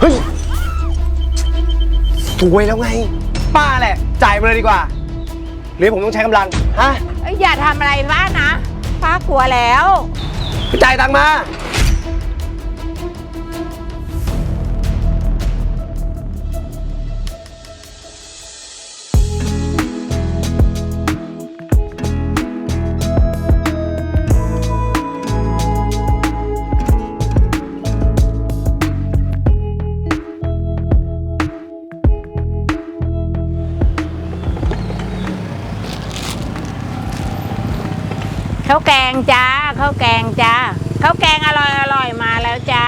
เฮ้ยสวยแล้วไง ป้าแหละ จ่ายมาเลยดีกว่า หรือผมต้องใช้กำลัง ฮะ เอ้ยอย่าทำอะไรป้านะ ป้ากลัวแล้วไปจ่ายตังค์มา ข้าวแกงจ้าข้าวแกงอร่อยอร่อยมาแล้วจ้า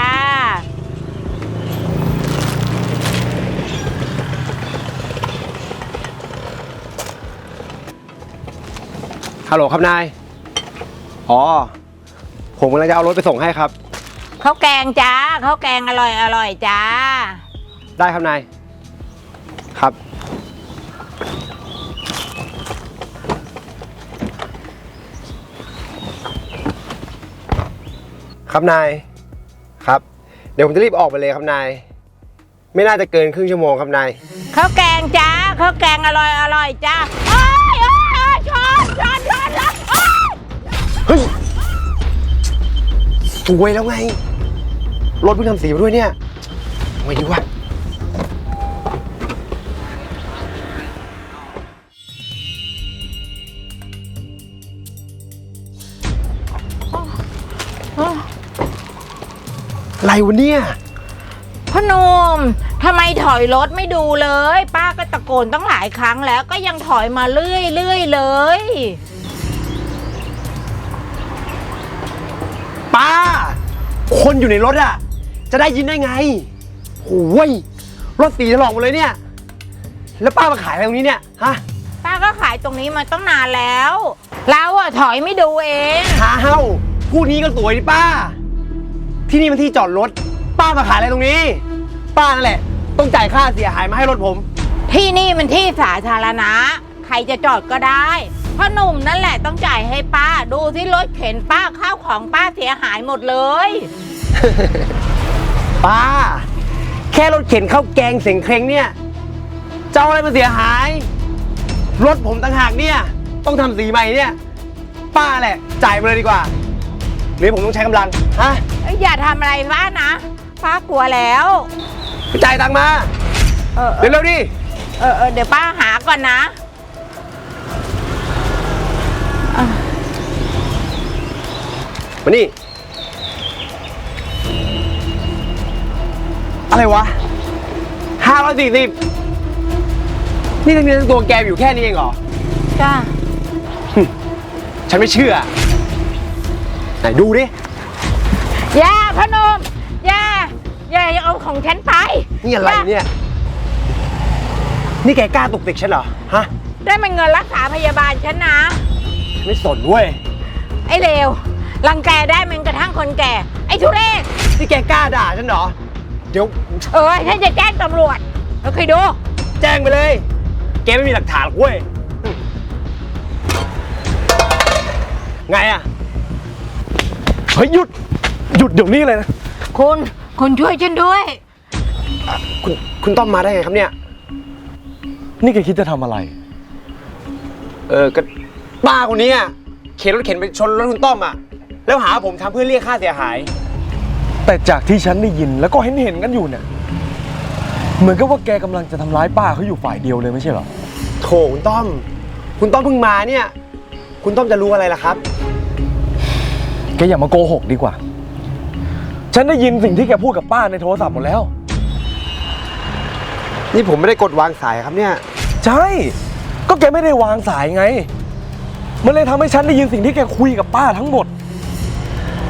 ฮัลโหลครับนาย อ๋อ ผมกำลังจะเอารถไปส่งให้ครับ ข้าวแกงจ้าข้าวแกงอร่อยอร่อยจ้า ได้ครับนาย ครับ ครับนายครับ เดี๋ยวผมจะรีบออกไปเลยครับนาย ไม่น่าจะเกินครึ่งชั่วโมงครับนาย ข้าวแกงจ้าข้าวแกงอร่อยอร่อยจ้าโอ้ยโอ้ยโอ้ยชนชนชนชนโอ้ยเฮ้ยสวยแล้วไง รถเพิ่งทำสีมาด้วยเนี่ยเอาไงดีวะ อะไรวะเนี่ยพ่อหนุ่มทำไมถอยรถไม่ดูเลย ป้าก็ตะโกนตั้งหลายครั้งแล้วก็ยังถอยมาเรื่อยเรื่อยๆเลย ป้า คนอยู่ในรถอะจะได้ยินได้ไงโอ้ยรถสีถลอกหมดเลยเนี่ย แล้วป้ามาขายอะไรตรงนี้เนี่ย ฮะป้าก็ขายตรงนี้มาตั้งนานแล้วเราอะถอยไม่ดูเองอ้าวพูดนี้ก็สวยดิป้า ที่นี่มันที่จอดรถ ป้ามาขายอะไรตรงนี้ ป้านั่นแหละ ต้องจ่ายค่าเสียหายมาให้รถผม ที่นี่มันที่สาธารณะ ใครจะจอดก็ได้พ่อหนุ่มนั่นแหละต้องจ่ายให้ป้า ดูที่รถเข็นป้าข้าวของป้าเสียหายหมดเลย ป้า แค่รถเข็นข้าวแกงเสียงเคร่งเนี่ยจะเอาอะไรมาเสียหาย รถผมต่างหากเนี่ย ต้องทำสีใหม่เนี่ย ป้าแหละ จ่ายมาเลยดีกว่า หรือผมต้องใช้กำลังฮะเอ้ยอย่าทำอะไรป้านะ ป้ากลัวแล้ว ไปจ่ายตังค์มา เออเออเร็วๆดิ เออเออเดี๋ยวป้าหาก่อนนะมานี่ อะไรวะห้าร้อยสี่สิบนี่ทั้งเนื้อทั้งตัวแกอยู่แค่นี้เองเหรอ จ้า ฉันไม่เชื่อ ไหนดูดิ อย่าพ่อหนุ่มอย่าอย่าอย่าเอาของฉันไปนี่อะไรเนี่ย นี่แกกล้าตุกติกฉันเหรอ ฮะ ได้มันเงินรักษาพยาบาลฉันนะ ไม่สนเว้ย ไอ้เลวรังแกได้แมันกระทั่งคนแก่ ไอ้ทุเรศนี่แกกล้าด่าฉันเหรอ เดี๋ยวเออฉันจะแจ้งตำรวจแล้วเคยดู แจ้งไปเลย แกไม่มีหลักฐานหรอกเว้ย ไงอะเฮ้ยหยุด หยุดเดี๋ยวนี้เลยนะ คุณ คุณช่วยฉันด้วย คุณคุณต้อมมาได้ไงครับเนี่ย นี่แกคิดจะทำอะไร เออก็ป้าคนนี้อะเข็นรถเข็นไปชนรถคุณต้อมอะแล้วหาผมทำเพื่อเรียกค่าเสียหาย แต่จากที่ฉันได้ยินแล้วก็เห็นเห็นๆกันอยู่เนี่ย เหมือนกับว่าแกกำลังจะทำร้ายป้าเขาอยู่ฝ่ายเดียวเลยไม่ใช่เหรอ โถคุณต้อม คุณต้อมเพิ่งมาเนี่ย คุณต้อมจะรู้อะไรล่ะครับ แกอย่ามาโกหกดีกว่า ฉันได้ยินสิ่งที่แกพูดกับป้าในโทรศัพท์หมดแล้ว นี่ผมไม่ได้กดวางสายครับเนี่ย ใช่ ก็แกไม่ได้วางสายไง มันเลยทำให้ฉันได้ยินสิ่งที่แกคุยกับป้าทั้งหมด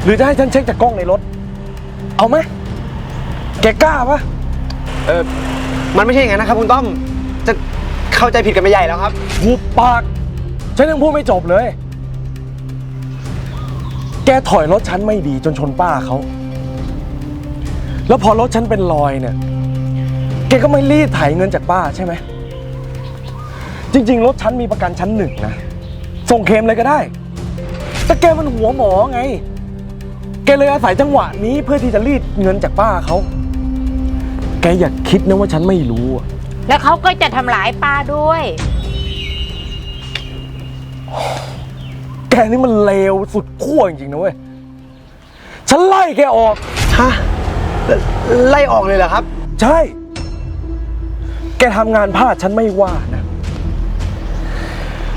หรือจะให้ฉันเช็คจากกล้องในรถ เอาไหมแกกล้าปะเออมันไม่ใช่อย่างนั้นนะครับคุณต้อม จะเข้าใจผิดกันไปใหญ่แล้วครับ หุบปาก ฉันยังพูดไม่จบเลย แกถอยรถฉันไม่ดีจนชนป้าเขา แล้วพอรถฉันเป็นรอยเนี่ย แกก็ไม่รีดไถเงินจากป้าใช่ไหม จริง ๆ รถฉันมีประกันชั้นหนึ่งนะ ส่งเคลมเลยก็ได้ แต่แกมันหัวหมอไง แกเลยอาศัยจังหวะนี้เพื่อที่จะรีดเงินจากป้าเขา แกอย่าคิดนะว่าฉันไม่รู้อะแล้วเขาก็จะทำร้ายป้าด้วย แกนี่มันเลวสุดขั้วจริงๆนะเว้ย ฉันไล่แกออก ฮะ ไล่ออกเลยเหรอครับ ใช่ แกทำงานพลาดฉันไม่ว่านะ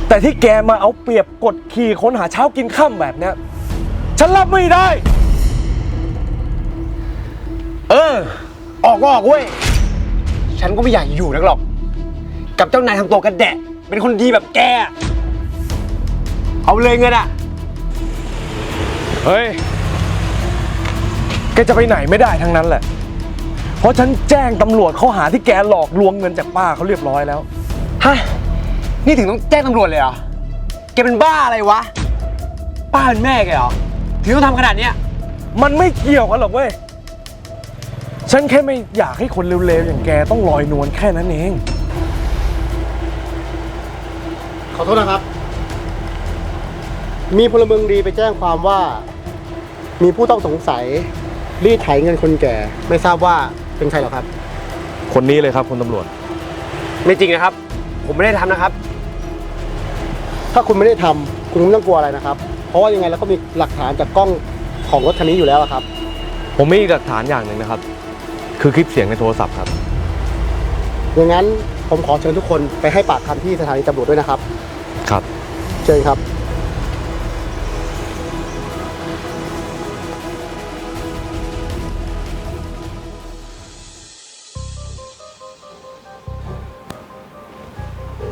แต่ที่แกมาเอาเปรียบกดขี่ค้นหาเช้ากินข้ามแบบเนี้ย ฉันรับไม่ได้ เออ ออกก็ออกเว้ย ฉันก็ไม่อยากอยู่นักหรอก กับเจ้านายทำตัวกระแดะ เป็นคนดีแบบแกอะเอาเลยเงินอะเฮ้ย แกจะไปไหนไม่ได้ทั้งนั้นแหละ เพราะฉันแจ้งตำรวจข้อหาที่แกหลอกลวงเงินจากป้าเขาเรียบร้อยแล้ว ฮะ นี่ถึงต้องแจ้งตำรวจเลยเหรอ แกเป็นบ้าอะไรวะ ป้าเป็นแม่แกเหรอ ถึงต้องทำขนาดเนี้ย มันไม่เกี่ยวกันหรอกเว้ย ฉันแค่ไม่อยากให้คนเร็วๆอย่างแกต้องลอยนวลแค่นั้นเอง ขอโทษนะครับ มีพลเมืองดีไปแจ้งความว่า มีผู้ต้องสงสัย รีดไถเงินคนแก่ ไม่ทราบว่าเป็นใครหรอครับ คนนี้เลยครับคุณตำรวจ ไม่จริงนะครับ ผมไม่ได้ทำนะครับ ถ้าคุณไม่ได้ทำคุณไม่ต้องกลัวอะไรนะครับ เพราะว่ายังไงเราก็มีหลักฐานจากกล้องของรถคันนี้อยู่แล้วอะครับ ผมมีหลักฐานอย่างหนึ่งนะครับ คือคลิปเสียงในโทรศัพท์ครับอย่างนั้นผมขอเชิญทุกคนไปให้ปากคำที่สถานีตำรวจด้วยนะครับ ครับ เชิญครับ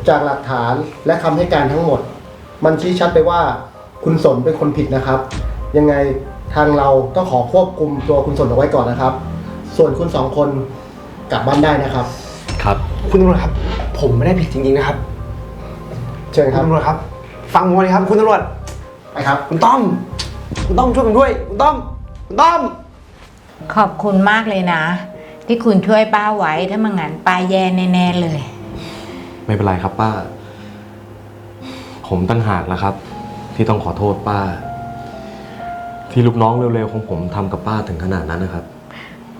จากหลักฐานและคำให้การทั้งหมด มันชี้ชัดไปว่าคุณสนเป็นคนผิดนะครับ ยังไงทางเราต้องขอควบคุมตัวคุณสนเอาไว้ก่อนนะครับ ส่วนคุณสองคนกลับบ้านได้นะครับ ครับ คุณตำรวจครับ ผมไม่ได้ผิดจริงๆนะครับเชิญคุครัณบ ตำรวจครับ ฟังผมเลยครับ คุณตำรวจ ไปครับ คุณต้อม คุณต้อมช่วยผมด้วย คุณต้อม คุณต้อม ขอบคุณมากเลยนะ ที่คุณช่วยป้าไว้ถ้าไมังั้นป้าแย่แน่ๆเลย ไม่เป็นไรครับป้า ผมตั้งหากแล้วครับ ที่ต้องขอโทษป้า ที่ลูกน้องเร็วๆของผมทำกับป้าถึงขนาดนั้นนะครับ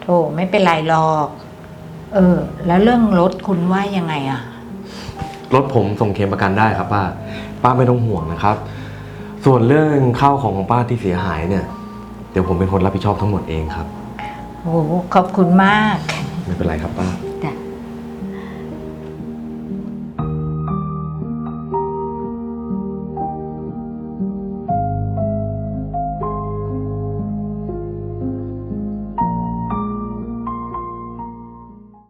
โถไม่เป็นไรหรอก เออ แล้วเรื่องรถคุณว่ายังไงอะรถผมส่งเคลมประกันได้ครับป้า ป้าไม่ต้องห่วงนะครับ ส่วนเรื่องข้าวของของป้าที่เสียหายเนี่ย เดี๋ยวผมเป็นคนรับผิดชอบทั้งหมดเองครับโอ้โหขอบคุณมาก ไม่เป็นไรครับป้า